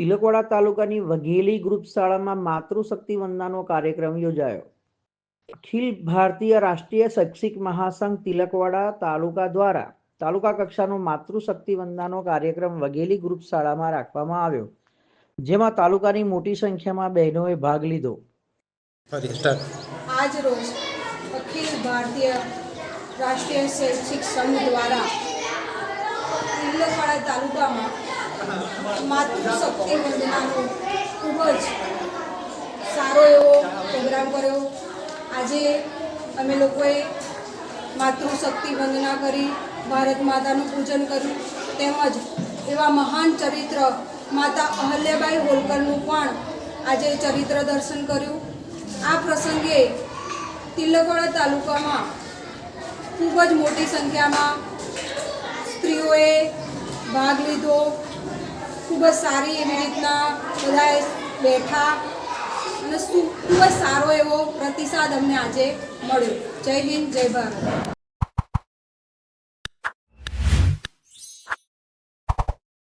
તિલકવાડા તાલુકાની વઘેલી ગ્રુપ શાળામાં માતૃશક્તિ વંદનાનો કાર્યક્રમ યોજાયો. અખિલ ભારતીય રાષ્ટ્રીય શૈક્ષિક મહાસંઘ તિલકવાડા તાલુકા દ્વારા તાલુકા કક્ષાનો માતૃશક્તિ વંદનાનો કાર્યક્રમ વઘેલી ગ્રુપ શાળામાં રાખવામાં આવ્યો, જેમાં તાલુકાની મોટી સંખ્યામાં બહેનોએ ભાગ લીધો. આજ રોજ અખિલ ભારતીય રાષ્ટ્રીય શૈક્ષિક સંઘ દ્વારા તાલુકામાં માતૃશક્તિ વંદનાનો ખૂબ જ સારો એવો પ્રોગ્રામ કર્યો. આજે અમે લોકોએ માતૃશક્તિ વંદના કરી, ભારત માતાનું પૂજન કર્યું. તેમજ એવા મહાન ચરિત્ર માતા અહલ્યાબાઈ હોલકરનું પણ આજે ચરિત્ર દર્શન કર્યું. આ પ્રસંગે તિલકવાડા તાલુકામાં ખૂબ જ મોટી સંખ્યામાં સ્ત્રીઓએ ભાગ લીધો. ખૂબ જ સારી એવી રીતના બધાએ બેઠા અને ખૂબ જ સારો એવો પ્રતિસાદ અમને આજે મળ્યો. જય હિન્દ, જય ભારત.